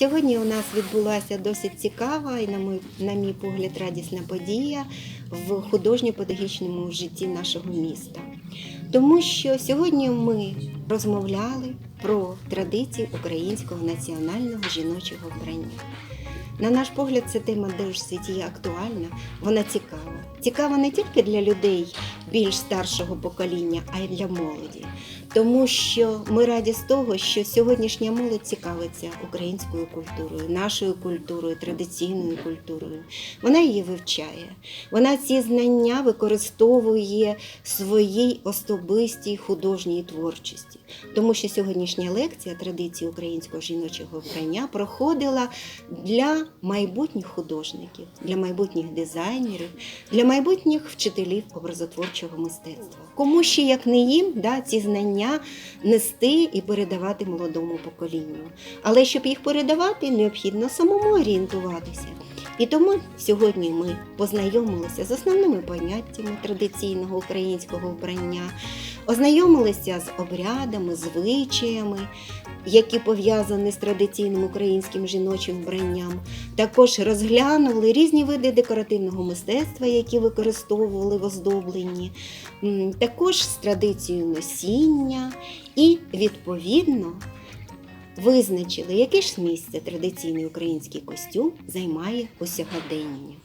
Сьогодні у нас відбулася досить цікава і, на мій, на мій погляд, радісна подія в художньо-педагогічному житті нашого міста. Тому що сьогодні ми розмовляли про традиції українського національного жіночого вбрання. На наш погляд, ця тема є актуальна, вона цікава. Цікава не тільки для людей більш старшого покоління, а й для молоді. Тому що ми раді з того, що сьогоднішня молодь цікавиться українською культурою, нашою культурою, традиційною культурою. Вона її вивчає. Вона ці знання використовує в своїй особистій художній творчості. Тому що сьогоднішня лекція традиції українського жіночого вбрання проходила для майбутніх художників, для майбутніх дизайнерів, для майбутніх вчителів образотворчого мистецтва. Кому ще як не їм да, ці знання нести і передавати молодому поколінню. Але щоб їх передавати, необхідно самому орієнтуватися. І тому сьогодні ми познайомилися з основними поняттями традиційного українського вбрання, ознайомилися з обрядами, звичаями, які пов'язані з традиційним українським жіночим вбранням. Також розглянули різні види декоративного мистецтва, які використовували в оздобленні, також з традицією носіння і, відповідно, визначили, яке ж місце традиційний український костюм займає у сьогоденні.